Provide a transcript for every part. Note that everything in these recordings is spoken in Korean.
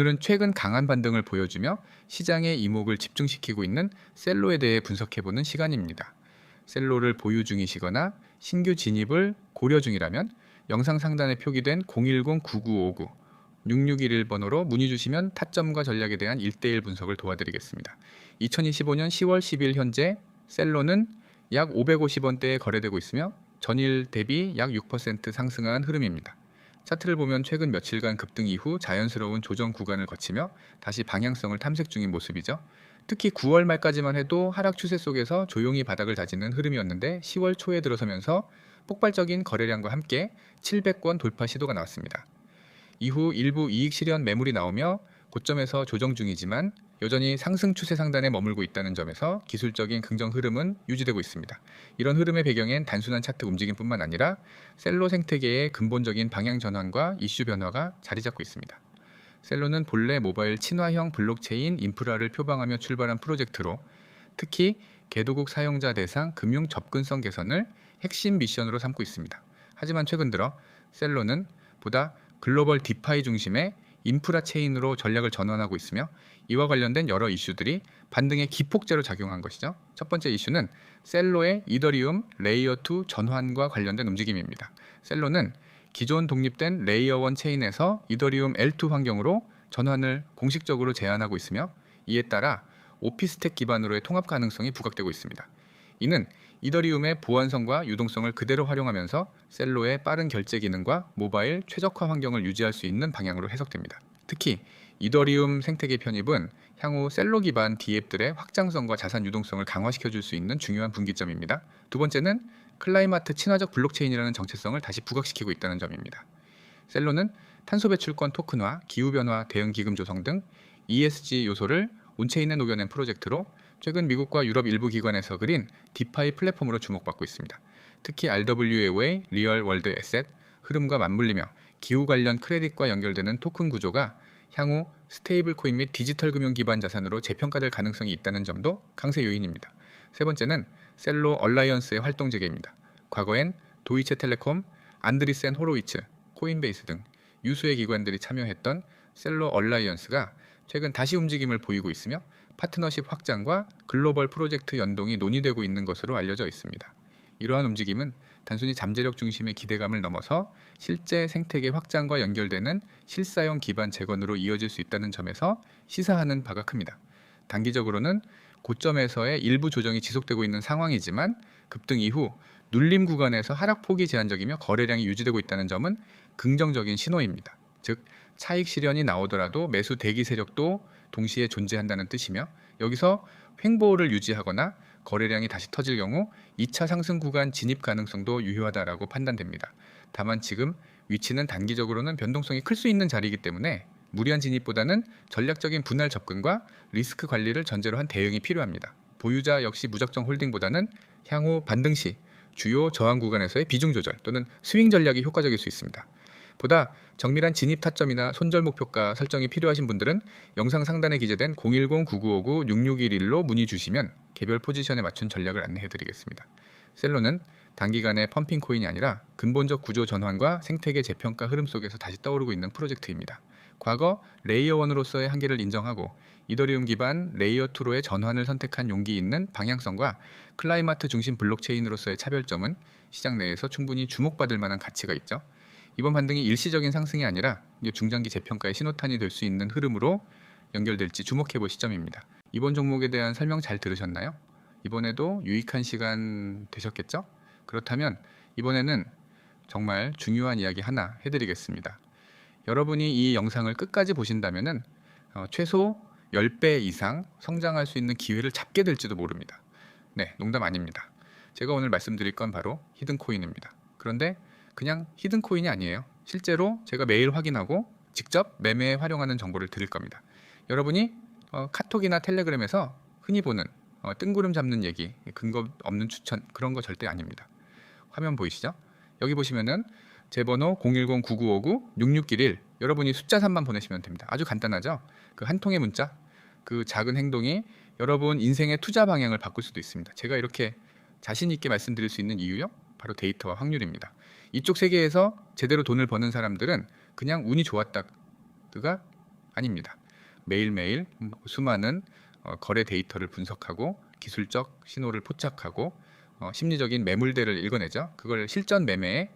오늘은 최근 강한 반등을 보여주며 시장의 이목을 집중시키고 있는 셀로에 대해 분석해보는 시간입니다. 셀로를 보유 중이시거나 신규 진입을 고려 중이라면 영상 상단에 표기된 010-9959 6611번호로 문의 주시면 타점과 전략에 대한 1대1 분석을 도와드리겠습니다. 2025년 10월 10일 현재 셀로는 약 550원대에 거래되고 있으며 전일 대비 약 6% 상승한 흐름입니다. 차트를 보면 최근 며칠간 급등 이후 자연스러운 조정 구간을 거치며 다시 방향성을 탐색 중인 모습이죠. 특히 9월 말까지만 해도 하락 추세 속에서 조용히 바닥을 다지는 흐름이었는데 10월 초에 들어서면서 폭발적인 거래량과 함께 700권 돌파 시도가 나왔습니다. 이후 일부 이익 실현 매물이 나오며 고점에서 조정 중이지만 여전히 상승 추세 상단에 머물고 있다는 점에서 기술적인 긍정 흐름은 유지되고 있습니다. 이런 흐름의 배경엔 단순한 차트 움직임뿐만 아니라 셀로 생태계의 근본적인 방향 전환과 이슈 변화가 자리 잡고 있습니다. 셀로는 본래 모바일 친화형 블록체인 인프라를 표방하며 출발한 프로젝트로 특히 개도국 사용자 대상 금융 접근성 개선을 핵심 미션으로 삼고 있습니다. 하지만 최근 들어 셀로는 보다 글로벌 디파이 중심의 인프라 체인으로 전략을 전환하고 있으며 이와 관련된 여러 이슈들이 반등의 기폭제로 작용한 것이죠. 첫 번째 이슈는 셀로의 이더리움 레이어 2 전환과 관련된 움직임입니다. 셀로는 기존 독립된 레이어 1 체인에서 이더리움 L2 환경으로 전환을 공식적으로 제안하고 있으며 이에 따라 오피스텍 기반으로의 통합 가능성이 부각되고 있습니다. 이는 이더리움의 보안성과 유동성을 그대로 활용하면서 셀로의 빠른 결제 기능과 모바일 최적화 환경을 유지할 수 있는 방향으로 해석됩니다. 특히 이더리움 생태계 편입은 향후 셀로 기반 D앱들의 확장성과 자산 유동성을 강화시켜 줄 수 있는 중요한 분기점입니다. 두 번째는 클라이마트 친화적 블록체인이라는 정체성을 다시 부각시키고 있다는 점입니다. 셀로는 탄소 배출권 토큰화, 기후 변화 대응 기금 조성 등 ESG 요소를 온체인에 녹여낸 프로젝트로 최근 미국과 유럽 일부 기관에서 그린 디파이 플랫폼으로 주목받고 있습니다. 특히 RWA의 리얼 월드 에셋 흐름과 맞물리며 기후 관련 크레딧과 연결되는 토큰 구조가 향후 스테이블 코인 및 디지털 금융 기반 자산으로 재평가될 가능성이 있다는 점도 강세 요인입니다. 세 번째는 셀로 얼라이언스의 활동 재개입니다. 과거엔 도이체텔레콤, 안드리센 호로이츠, 코인베이스 등 유수의 기관들이 참여했던 셀로 얼라이언스가 최근 다시 움직임을 보이고 있으며 파트너십 확장과 글로벌 프로젝트 연동이 논의되고 있는 것으로 알려져 있습니다. 이러한 움직임은 단순히 잠재력 중심의 기대감을 넘어서 실제 생태계 확장과 연결되는 실사용 기반 재건으로 이어질 수 있다는 점에서 시사하는 바가 큽니다. 단기적으로는 고점에서의 일부 조정이 지속되고 있는 상황이지만 급등 이후 눌림 구간에서 하락폭이 제한적이며 거래량이 유지되고 있다는 점은 긍정적인 신호입니다. 즉 차익 실현이 나오더라도 매수 대기 세력도 동시에 존재한다는 뜻이며 여기서 횡보를 유지하거나 거래량이 다시 터질 경우 2차 상승 구간 진입 가능성도 유효하다라고 판단됩니다. 다만 지금 위치는 단기적으로는 변동성이 클 수 있는 자리이기 때문에 무리한 진입보다는 전략적인 분할 접근과 리스크 관리를 전제로 한 대응이 필요합니다. 보유자 역시 무작정 홀딩보다는 향후 반등 시 주요 저항 구간에서의 비중 조절 또는 스윙 전략이 효과적일 수 있습니다. 보다 정밀한 진입 타점이나 손절 목표가 설정이 필요하신 분들은 영상 상단에 기재된 010-9959-6611로 문의 주시면 개별 포지션에 맞춘 전략을 안내해 드리겠습니다. 셀로는 단기간의 펌핑 코인이 아니라 근본적 구조 전환과 생태계 재평가 흐름 속에서 다시 떠오르고 있는 프로젝트입니다. 과거 레이어 1으로서의 한계를 인정하고 이더리움 기반 레이어 2로의 전환을 선택한 용기 있는 방향성과 클라이마트 중심 블록체인으로서의 차별점은 시장 내에서 충분히 주목받을 만한 가치가 있죠. 이번 반등이 일시적인 상승이 아니라 중장기 재평가의 신호탄이 될 수 있는 흐름으로 연결될지 주목해 볼 시점입니다. 이번 종목에 대한 설명 잘 들으셨나요? 이번에도 유익한 시간 되셨겠죠? 그렇다면 이번에는 정말 중요한 이야기 하나 해드리겠습니다. 여러분이 이 영상을 끝까지 보신다면 어, 최소 10배 이상 성장할 수 있는 기회를 잡게 될지도 모릅니다. 네, 농담 아닙니다. 제가 오늘 말씀드릴 건 바로 히든코인입니다. 그런데 그냥 히든 코인이 아니에요. 실제로 제가 매일 확인하고 직접 매매에 활용하는 정보를 드릴 겁니다. 여러분이 어, 카톡이나 텔레그램에서 흔히 보는 어, 뜬구름 잡는 얘기, 근거 없는 추천 그런 거 절대 아닙니다. 화면 보이시죠? 여기 보시면은 제 번호 010-9959-6611 여러분이 숫자 3만 보내시면 됩니다. 아주 간단하죠? 그 한 통의 문자, 그 작은 행동이 여러분 인생의 투자 방향을 바꿀 수도 있습니다. 제가 이렇게 자신 있게 말씀드릴 수 있는 이유요? 바로 데이터와 확률입니다. 이쪽 세계에서 제대로 돈을 버는 사람들은 그냥 운이 좋았다가 아닙니다. 매일매일 수많은 어, 거래 데이터를 분석하고 기술적 신호를 포착하고 어, 심리적인 매물대를 읽어내죠. 그걸 실전 매매에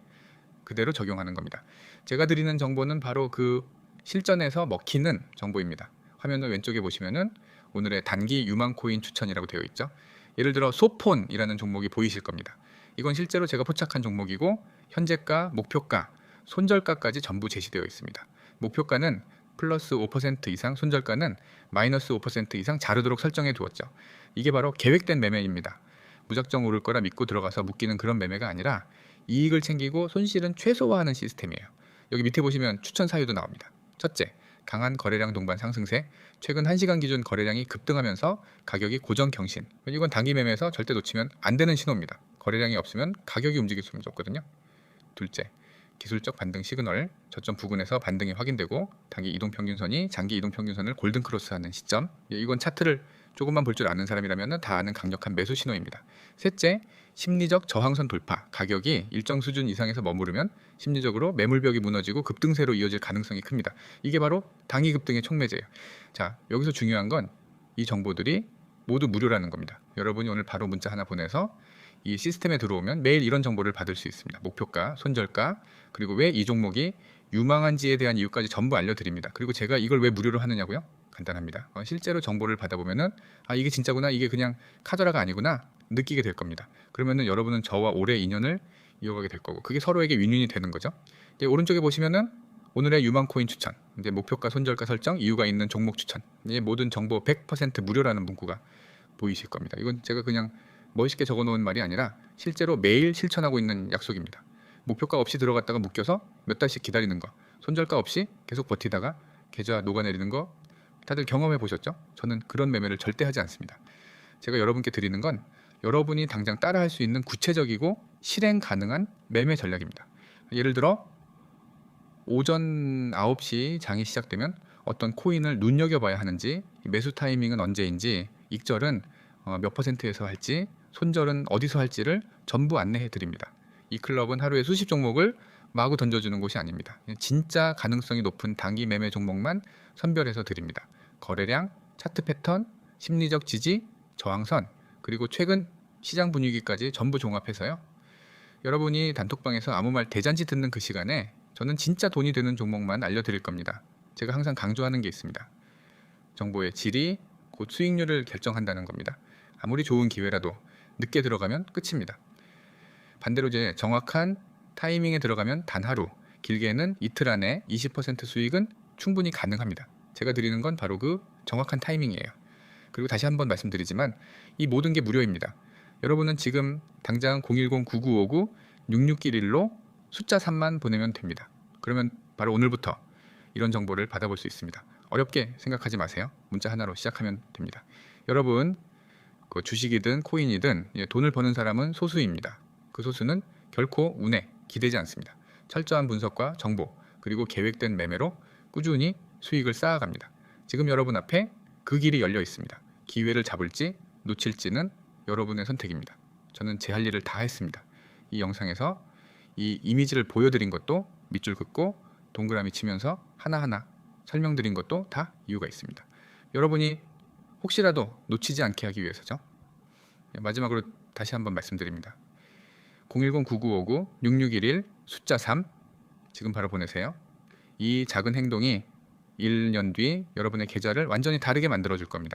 그대로 적용하는 겁니다. 제가 드리는 정보는 바로 그 실전에서 먹히는 정보입니다. 화면을 왼쪽에 보시면은 오늘의 단기 유망 코인 추천이라고 되어 있죠. 예를 들어 소폰이라는 종목이 보이실 겁니다. 이건 실제로 제가 포착한 종목이고 현재가, 목표가, 손절가까지 전부 제시되어 있습니다. 목표가는 플러스 5% 이상, 손절가는 마이너스 5% 이상 자르도록 설정해 두었죠. 이게 바로 계획된 매매입니다. 무작정 오를 거라 믿고 들어가서 묶이는 그런 매매가 아니라 이익을 챙기고 손실은 최소화하는 시스템이에요. 여기 밑에 보시면 추천 사유도 나옵니다. 첫째, 강한 거래량 동반 상승세. 최근 1시간 기준 거래량이 급등하면서 가격이 고정 경신. 이건 단기 매매에서 절대 놓치면 안 되는 신호입니다. 거래량이 없으면 가격이 움직일 수밖에 없거든요. 둘째, 기술적 반등 시그널 저점 부근에서 반등이 확인되고 단기 이동 평균선이 장기 이동 평균선을 골든 크로스하는 시점. 예, 이건 차트를 조금만 볼 줄 아는 사람이라면 다 아는 강력한 매수 신호입니다. 셋째, 심리적 저항선 돌파. 가격이 일정 수준 이상에서 머무르면 심리적으로 매물벽이 무너지고 급등세로 이어질 가능성이 큽니다. 이게 바로 단기 급등의 촉매제예요. 자, 여기서 중요한 건 이 정보들이 모두 무료라는 겁니다. 여러분이 오늘 바로 문자 하나 보내서 이 시스템에 들어오면 매일 이런 정보를 받을 수 있습니다. 목표가, 손절가, 그리고 왜 이 종목이 유망한지에 대한 이유까지 전부 알려드립니다. 그리고 제가 이걸 왜 무료로 하느냐고요? 간단합니다. 어, 실제로 정보를 받아보면은 아 이게 진짜구나, 이게 그냥 카더라가 아니구나 느끼게 될 겁니다. 그러면은 여러분은 저와 오래 인연을 이어가게 될 거고 그게 서로에게 윈윈이 되는 거죠. 이제 오른쪽에 보시면은 오늘의 유망 코인 추천, 이제 목표가, 손절가 설정, 이유가 있는 종목 추천, 이제 모든 정보 100% 무료라는 문구가 보이실 겁니다. 이건 제가 그냥 멋있게 적어놓은 말이 아니라 실제로 매일 실천하고 있는 약속입니다. 목표가 없이 들어갔다가 묶여서 몇 달씩 기다리는 거, 손절가 없이 계속 버티다가 계좌 녹아내리는 거 다들 경험해 보셨죠? 저는 그런 매매를 절대 하지 않습니다. 제가 여러분께 드리는 건 여러분이 당장 따라할 수 있는 구체적이고 실행 가능한 매매 전략입니다. 예를 들어 오전 9시 장이 시작되면 어떤 코인을 눈여겨봐야 하는지 매수 타이밍은 언제인지 익절은 어, 몇 퍼센트에서 할지 손절은 어디서 할지를 전부 안내해 드립니다. 이 클럽은 하루에 수십 종목을 마구 던져주는 곳이 아닙니다. 진짜 가능성이 높은 단기 매매 종목만 선별해서 드립니다. 거래량, 차트 패턴, 심리적 지지, 저항선, 그리고 최근 시장 분위기까지 전부 종합해서요. 여러분이 단톡방에서 아무 말 대잔치 듣는 그 시간에 저는 진짜 돈이 되는 종목만 알려드릴 겁니다. 제가 항상 강조하는 게 있습니다. 정보의 질이 곧 수익률을 결정한다는 겁니다. 아무리 좋은 기회라도 늦게 들어가면 끝입니다. 반대로 이제 정확한 타이밍에 들어가면 단 하루, 길게는 이틀 안에 20% 수익은 충분히 가능합니다. 제가 드리는 건 바로 그 정확한 타이밍이에요. 그리고 다시 한번 말씀드리지만 이 모든 게 무료입니다. 여러분은 지금 당장 010-9959-6611로 숫자 3만 보내면 됩니다. 그러면 바로 오늘부터 이런 정보를 받아볼 수 있습니다. 어렵게 생각하지 마세요. 문자 하나로 시작하면 됩니다. 여러분, 그 주식이든 코인이든 예, 돈을 버는 사람은 소수입니다. 그 소수는 결코 운에 기대지 않습니다. 철저한 분석과 정보 그리고 계획된 매매로 꾸준히 수익을 쌓아갑니다. 지금 여러분 앞에 그 길이 열려 있습니다. 기회를 잡을지 놓칠지는 여러분의 선택입니다. 저는 제 할 일을 다 했습니다. 이 영상에서 이 이미지를 보여드린 것도 밑줄 긋고 동그라미 치면서 하나하나 설명드린 것도 다 이유가 있습니다. 여러분이 혹시라도 놓치지 않게 하기 위해서죠. 네, 마지막으로 다시 한번 말씀드립니다. 010-9959-6611 숫자 3 지금 바로 보내세요. 이 작은 행동이 1년 뒤 여러분의 계좌를 완전히 다르게 만들어 줄 겁니다.